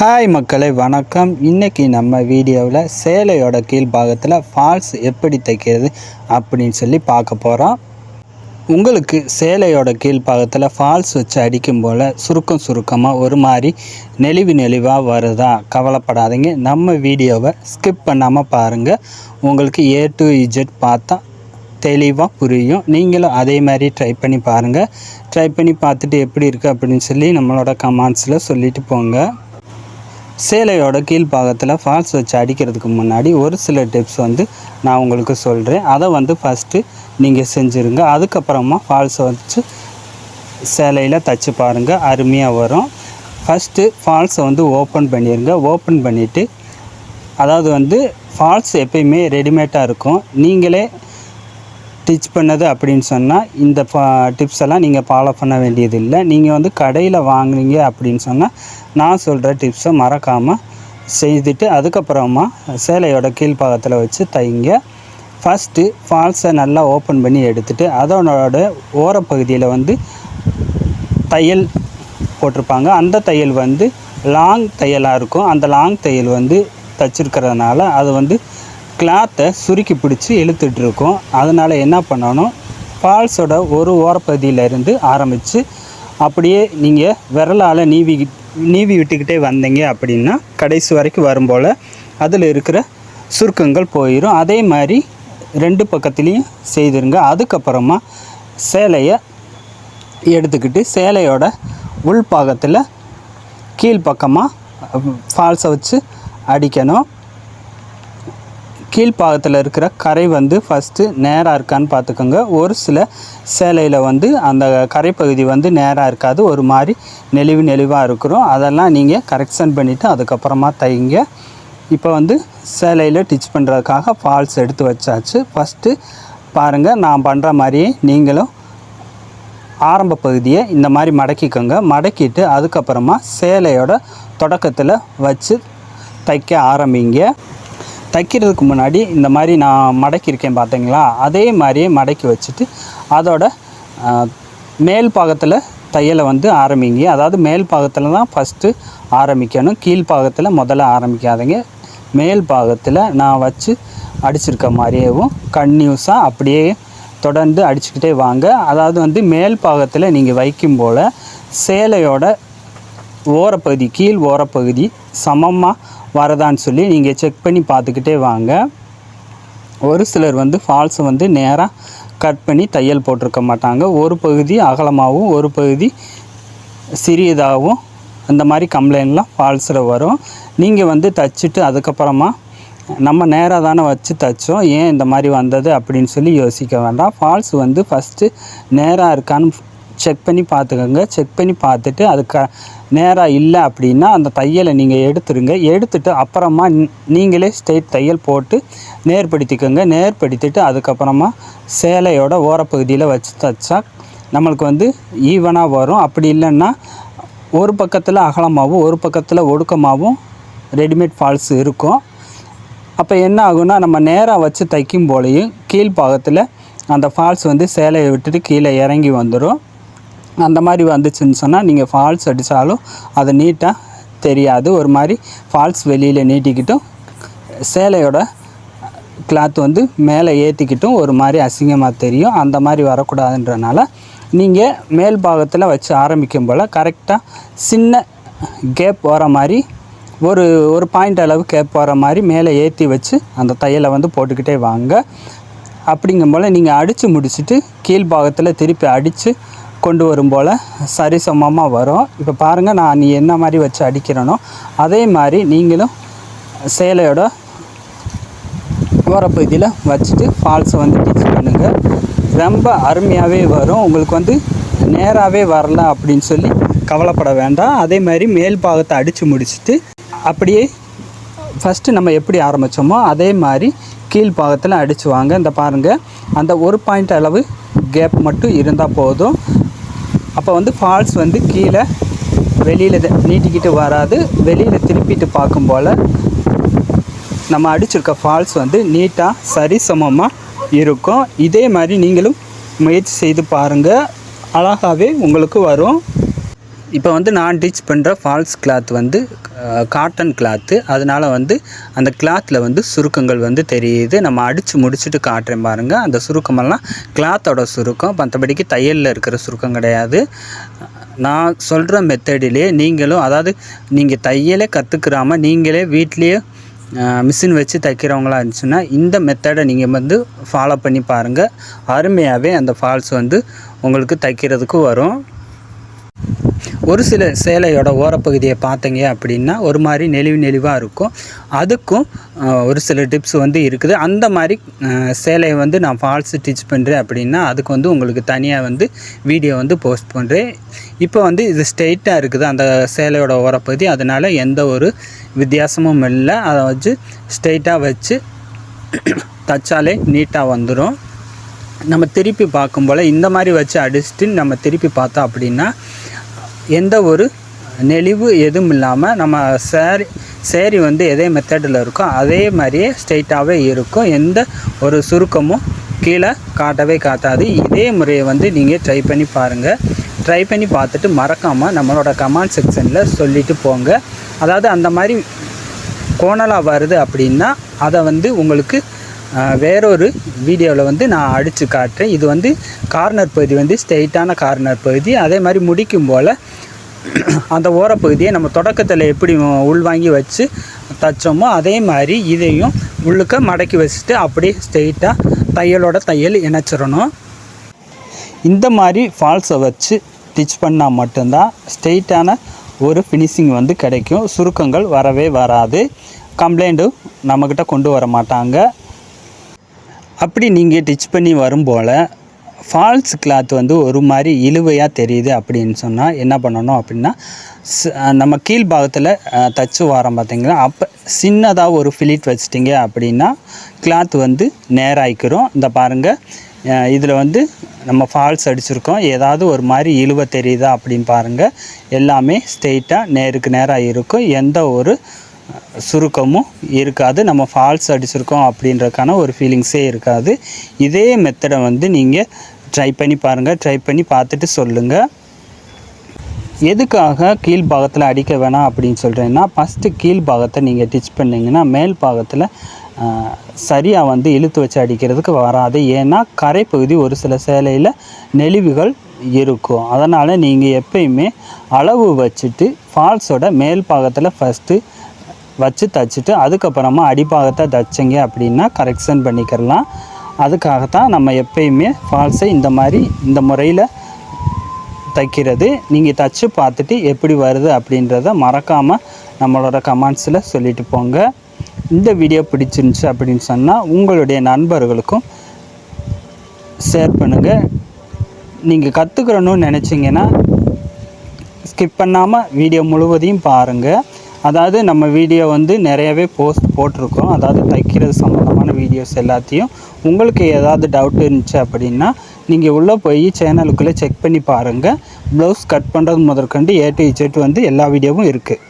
Hi மக்களை வணக்கம். இன்றைக்கி நம்ம வீடியோவில் சேலையோட கீழ்பாகத்தில் ஃபால்ஸ் எப்படி தைக்கிறது அப்படின்னு சொல்லி பார்க்க போகிறோம் உங்களுக்கு சேலையோட கீழ்பாகத்தில் ஃபால்ஸ் வச்சு அடிக்கும் போல் சுருக்கம் சுருக்கமாக ஒரு மாதிரி நெளிவு நெளிவாக வருதா கவலைப்படாதீங்க. நம்ம வீடியோவை ஸ்கிப் பண்ணாமல் பாருங்கள் உங்களுக்கு ஏ டு இஜெட் பார்த்தா தெளிவாக புரியும். நீங்களும் அதே மாதிரி ட்ரை பண்ணி பாருங்கள் ட்ரை பண்ணி பார்த்துட்டு எப்படி இருக்குது அப்படின்னு சொல்லி நம்மளோட கமெண்ட்ஸில் சொல்லிட்டு போங்க. சேலையோட கீழ்ப்பாகத்தில் ஃபால்ஸ் வச்சு அடிக்கிறதுக்கு முன்னாடி ஒரு சில டிப்ஸ் வந்து நான் உங்களுக்கு சொல்கிறேன் அதை வந்து ஃபஸ்ட்டு நீங்கள் செஞ்சுருங்க. அதுக்கப்புறமா ஃபால்ஸை வச்சு சேலையில் தச்சு பாருங்கள் அருமையாக வரும். ஃபஸ்ட்டு ஃபால்ஸை வந்து ஓப்பன் பண்ணிடுங்க ஓப்பன் பண்ணிவிட்டு அதாவது வந்து ஃபால்ஸ் எப்பயுமே ரெடிமேடாக இருக்கும். நீங்களே ஸ்டிச் பண்ணது அப்படின்னு சொன்னால் இந்த டிப்ஸ் எல்லாம் நீங்கள் ஃபாலோ பண்ண வேண்டியதில்லை. நீங்கள் வந்து கடையில் வாங்குனீங்க அப்படின்னு சொன்னால் நான் சொல்கிற டிப்ஸை மறக்காமல் செய்துட்டு அதுக்கப்புறமா சேலையோட கீழ்ப்பாகத்தில் வச்சு தைங்க. ஃபஸ்ட்டு ஃபால்ஸை நல்லா ஓப்பன் பண்ணி எடுத்துட்டு அதனோட ஓரப்பகுதியில் வந்து தையல் போட்டிருப்பாங்க. அந்த தையல் வந்து லாங் தையலாக இருக்கும். அந்த லாங் தையல் வந்து தச்சிருக்கிறதுனால அது வந்து கிளாத்தை சுருக்கி பிடிச்சி இழுத்துட்ருக்கோம் அதனால் என்ன பண்ணணும்? ஃபால்ஸோட ஒரு ஓரப்பகுதியிலேருந்து ஆரம்பித்து அப்படியே நீங்கள் விரலால் நீவி நீவி விட்டுக்கிட்டே வந்தீங்க அப்படின்னா கடைசி வரைக்கும் வரும்போல் அதில் இருக்கிற சுருக்கங்கள் போயிடும் அதே மாதிரி ரெண்டு பக்கத்துலேயும் செய்திருங்க. அதுக்கப்புறமா சேலையை எடுத்துக்கிட்டு சேலையோட உள்பாகத்தில் கீழ்ப்பக்கமாக ஃபால்ஸை வச்சு அடிக்கணும். கீழ்ப்பாகத்தில் இருக்கிற கரை வந்து ஃபஸ்ட்டு நேராக இருக்கான்னு பார்த்துக்கோங்க. ஒரு சில சேலையில் வந்து அந்த கரைப்பகுதி வந்து நேராக இருக்காது. ஒரு மாதிரி நெளிவு நெளிவாக இருக்கிறோம். அதெல்லாம் நீங்கள் கரெக்ஷன் பண்ணிவிட்டு அதுக்கப்புறமா தைங்க. இப்போ வந்து சேலையில் டிச் பண்ணுறதுக்காக ஃபால்ஸ் எடுத்து வச்சாச்சு. ஃபஸ்ட்டு பாருங்கள் நான் பண்ணுற மாதிரியே நீங்களும் ஆரம்ப பகுதியை இந்த மாதிரி மடக்கிக்கோங்க. மடக்கிட்டு அதுக்கப்புறமா சேலையோட தொடக்கத்தில் வச்சு தைக்க ஆரம்பிங்க. தைக்கிறதுக்கு முன்னாடி இந்த மாதிரி நான் மடக்கியிருக்கேன் பார்த்தீங்களா? அதே மாதிரியே மடக்கி வச்சுட்டு அதோட மேல் பாகத்தில் தையலை வந்து ஆரம்பிங்க. அதாவது மேல் பாகத்தில் தான் ஃபஸ்ட்டு ஆரம்பிக்கணும். கீழ் பாகத்தில் முதல்ல ஆரம்பிக்காதீங்க. மேல் பாகத்தில் நான் வச்சு அடிச்சிருக்க மாதிரியேவும் கன்யூஸாக அப்படியே தொடர்ந்து அடிச்சுக்கிட்டே வாங்க. அதாவது வந்து மேல் பாகத்தில் நீங்கள் வைக்கும் போல் சேலையோட ஓரப்பகுதி கீழ் ஓரப்பகுதி சமமாக வரதான்னு சொல்லி நீங்கள் செக் பண்ணி பார்த்துக்கிட்டே வாங்க. ஒரு சிலர் வந்து ஃபால்ஸை வந்து நேராக கட் பண்ணி தையல் போட்டிருக்க மாட்டாங்க. ஒரு பகுதி அகலமாகவும் ஒரு பகுதி சிறியதாகவும் அந்த மாதிரி கம்ப்ளைண்ட்லாம் ஃபால்ஸில் வரும். நீங்கள் வந்து தச்சுட்டு அதுக்கப்புறமா நம்ம நேராக தானே வச்சு தைச்சோம் ஏன் இந்த மாதிரி வந்தது அப்படின்னு சொல்லி யோசிக்க வேண்டாம். ஃபால்ஸ் வந்து ஃபஸ்ட்டு நேராக இருக்கான்னு செக் பண்ணி பார்த்துக்கோங்க. செக் பண்ணி பார்த்துட்டு அது க நேராக இல்லை அப்படின்னா அந்த தையலை நீங்கள் எடுத்துருங்க. எடுத்துட்டு அப்புறமா நீங்களே ஸ்ட்ரெயிட் தையல் போட்டு நேர்படுத்திக்கோங்க. நேர்படுத்திட்டு அதுக்கப்புறமா சேலையோட ஓரப்பகுதியில் வச்சு தைச்சா நம்மளுக்கு வந்து ஈவனாக வரும். அப்படி இல்லைன்னா ஒரு பக்கத்தில் அகலமாகவும் ஒரு பக்கத்தில் ஒடுக்கமாகவும் ரெடிமேட் ஃபால்ஸ் இருக்கும். அப்போ என்ன ஆகும்னா நம்ம நேராக வச்சு தைக்கும் போலையும் கீழ்ப்பாகத்தில் அந்த ஃபால்ஸ் வந்து சேலையை விட்டுட்டு கீழே இறங்கி வந்துடும் அந்த மாதிரி வந்துச்சுன்னு சொன்னால் நீங்கள் ஃபால்ஸ் அடித்தாலும் அது நீட்டாக தெரியாது. ஒரு மாதிரி ஃபால்ஸ் வெளியில் நீட்டிக்கிட்டும் சேலையோட கிளாத் வந்து மேலே ஏற்றிக்கிட்டும் ஒரு மாதிரி அசிங்கமாக தெரியும். அந்த மாதிரி வரக்கூடாதுன்றனால நீங்கள் மேல் பாகத்தில் வச்சு ஆரம்பிக்கும் போல் கரெக்டாக சின்ன கேப் வர மாதிரி ஒரு ஒரு பாயிண்ட் அளவு கேப் வர மாதிரி மேலே ஏற்றி வச்சு அந்த தையலை வந்து போட்டுக்கிட்டே வாங்க. அப்படிங்கும் போல் நீங்கள் அடித்து முடிச்சுட்டு கீழ்பாகத்தில் திருப்பி அடித்து கொண்டு வரும் போல் சரிசமமாக வரும். இப்போ பாருங்கள் நான் நீ என்ன மாதிரி வச்சு அடிக்கிறேனோ அதே மாதிரி நீங்களும் சேலையோட ஓரப்பகுதியில் வச்சுட்டு ஃபால்ஸை வந்து டிச் பண்ணுங்கள் ரொம்ப அருமையாகவே வரும். உங்களுக்கு வந்து நேராகவே வரல அப்படின்னு சொல்லி கவலைப்பட வேண்டாம். அதே மாதிரி மேல் பாகத்தை அடித்து முடிச்சுட்டு அப்படியே ஃபஸ்ட்டு நம்ம எப்படி ஆரம்பித்தோமோ அதே மாதிரி கீழ் பாகத்தில் அடிச்சு வாங்க. இந்த பாருங்கள் அந்த ஒரு பாயிண்ட் அளவு கேப் மட்டும் இருந்தால் போதும். அப்போ வந்து ஃபால்ஸ் வந்து கீழே வெளியில் நீட்டிக்கிட்டு வராது. வெளியில் திருப்பிட்டு பார்க்கும் போல் நம்ம அடிச்சிருக்க ஃபால்ஸ் வந்து நீட்டாக சரிசமமாக இருக்கும். இதே மாதிரி நீங்களும் முயற்சி செய்து பாருங்கள் அழகாகவே உங்களுக்கு வரும். இப்போ வந்து நான் டீச் பண்ணுற ஃபால்ஸ் கிளாத் வந்து காட்டன் கிளாத்து அதனால் வந்து அந்த கிளாத்தில் வந்து சுருக்கங்கள் வந்து தெரியுது. நம்ம அடித்து முடிச்சுட்டு காட்டுறேன் பாருங்கள் அந்த சுருக்கமெல்லாம் கிளாத்தோட சுருக்கம். மற்றபடிக்கு தையலில் இருக்கிற சுருக்கம் கிடையாது. நான் சொல்கிற மெத்தடிலே நீங்களும் அதாவது நீங்கள் தையலே கற்றுக்கிறாமல் நீங்களே வீட்லேயே மிஷின் வச்சு தைக்கிறவங்களா இருந்துச்சுன்னா இந்த மெத்தடை நீங்கள் வந்து ஃபாலோ பண்ணி பாருங்கள் அருமையாகவே அந்த ஃபால்ஸ் வந்து உங்களுக்கு தைக்கிறதுக்கு வரும். ஒரு சில சேலையோட ஓரப்பகுதியை பார்த்தீங்க அப்படின்னா ஒரு மாதிரி நெளிவு நெளிவாக இருக்கும். அதுக்கும் ஒரு சில டிப்ஸ் வந்து இருக்குது. அந்த மாதிரி சேலையை வந்து நான் ஃபால்ஸ் ஸ்டிச் பண்ணுறேன் அப்படின்னா அதுக்கு வந்து உங்களுக்கு தனியாக வந்து வீடியோ வந்து போஸ்ட் பண்ணுறேன் இப்போ வந்து இது ஸ்ட்ரெயிட்டாக இருக்குது. அந்த சேலையோட ஓரப்பகுதி. அதனால் எந்த ஒரு வித்தியாசமும் இல்லை. அதை வச்சு ஸ்ட்ரெயிட்டாக வச்சு தச்சாலே நீட்டாக வந்துடும் நம்ம திருப்பி பார்க்கும் போல் இந்த மாதிரி வச்சு அடிச்சுட்டு நம்ம திருப்பி பார்த்தோம் அப்படின்னா எந்த ஒரு நெளிவு எதுவும் இல்லாமல் நம்ம சேரி சேரி வந்து எதே மெத்தடில் இருக்கோ அதே மாதிரியே ஸ்ட்ரெயிட்டாகவே இருக்கும். எந்த ஒரு சுருக்கமும் கீழே காட்டவே காட்டாது. இதே முறையை வந்து நீங்கள் ட்ரை பண்ணி பாருங்கள் ட்ரை பண்ணி பார்த்துட்டு மறக்காமல் நம்மளோட கமெண்ட் செக்ஷனில் சொல்லிட்டு போங்க. அதாவது அந்த மாதிரி கோணலாக வருது அப்படின்னா அதை வந்து உங்களுக்கு வேறொரு வீடியோவில் வந்து நான் அடித்து காட்டுறேன். இது வந்து கார்னர் பகுதி வந்து ஸ்ட்ரெயிட்டான கார்னர் பகுதி. அதே மாதிரி முடிக்கும் போல் அந்த ஓரப்பகுதியை நம்ம தொடக்கத்தில் எப்படி உள்வாங்கி வச்சு தைச்சோமோ அதே மாதிரி இதையும் உள்ளுக்க மடக்கி வச்சுட்டு அப்படியே ஸ்ட்ரெயிட்டாக தையலோட தையல் இணைச்சிடணும். இந்த மாதிரி ஃபால்ஸை வச்சு ஸ்டிச் பண்ணால் மட்டும்தான் ஸ்ட்ரெயிட்டான ஒரு ஃபினிஷிங் வந்து கிடைக்கும். சுருக்கங்கள் வரவே வராது. கம்ப்ளைண்ட்டும் நம்மக்கிட்ட கொண்டு வர மாட்டாங்க. அப்படி நீங்கள் டிச் பண்ணி வரும் போல் ஃபால்ஸ் கிளாத் வந்து ஒரு மாதிரி இழுவையாக தெரியுது அப்படின்னு சொன்னால் என்ன பண்ணணும் அப்படின்னா நம்ம கீழ்பாகத்தில் தச்சு வாரம் பார்த்திங்கன்னா அப்போ சின்னதாக ஒரு ஃபிலிட் வச்சிட்டிங்க அப்படின்னா கிளாத் வந்து நேராகிக்கிறோம் இந்த பாருங்கள் இதில் வந்து நம்ம ஃபால்ஸ் அடிச்சிருக்கோம். ஏதாவது ஒரு மாதிரி இழுவை தெரியுதா அப்படின்னு பாருங்கள் எல்லாமே ஸ்ட்ரெயிட்டாக நேருக்கு நேராக இருக்கும். எந்த ஒரு சுருக்கமும் இருக்காது. நம்ம ஃபால்ஸ் அடிச்சிருக்கோம் அப்படின்றக்கான ஒரு ஃபீலிங்ஸே இருக்காது. இதே மெத்தடை வந்து நீங்கள் ட்ரை பண்ணி பாருங்கள் ட்ரை பண்ணி பார்த்துட்டு சொல்லுங்கள் எதுக்காக கீழ் பாகத்தில் அடிக்க வேணாம் அப்படின்னு சொல்கிறேன்னா ஃபஸ்ட்டு கீழ் பாகத்தை நீங்கள் டிச் பண்ணிங்கன்னா மேல் பாகத்தில் சரியாக வந்து இழுத்து வச்சு அடிக்கிறதுக்கு வராது. ஏன்னா கரைப்பகுதி ஒரு சில சேலையில் நெளிவுகள் இருக்கும். அதனால் நீங்கள் எப்பயுமே அளவு வச்சுட்டு ஃபால்ஸோட மேல் பாகத்தில் ஃபஸ்ட்டு வச்சு தச்சுட்டு அதுக்கப்புறமா அடிப்பாகத்தை தச்சிங்க அப்படின்னா கரெக்ஷன் பண்ணிக்கிறலாம். அதுக்காகத்தான் நம்ம எப்பயுமே ஃபால்ஸை இந்த மாதிரி இந்த முறையில் தைக்கிறது. நீங்கள் தச்சு பார்த்துட்டு எப்படி வருது அப்படின்றத மறக்காமல் நம்மளோட கமெண்ட்ஸில் சொல்லிட்டு போங்க. இந்த வீடியோ பிடிச்சிருந்துச்சு அப்படின்னு சொன்னால் உங்களுடைய நண்பர்களுக்கும் ஷேர் பண்ணுங்கள் நீங்கள் கற்றுக்கிறணும்னு நினச்சிங்கன்னா ஸ்கிப் பண்ணாமல் வீடியோ முழுவதையும் பாருங்கள் அதாவது நம்ம வீடியோ வந்து நிறையவே போஸ்ட் போட்டிருக்கோம். அதாவது தைக்கிறது சம்மந்தமான வீடியோஸ் எல்லாத்தையும். உங்களுக்கு ஏதாவது டவுட் இருந்துச்சு அப்படின்னா நீங்கள் உள்ளே போய் சேனலுக்குள்ளே செக் பண்ணி பாருங்கள் ப்ளவுஸ் கட் பண்ணுறது முதற்கொண்டு ஏ டு இஜெட் வந்து எல்லா வீடியோவும் இருக்குது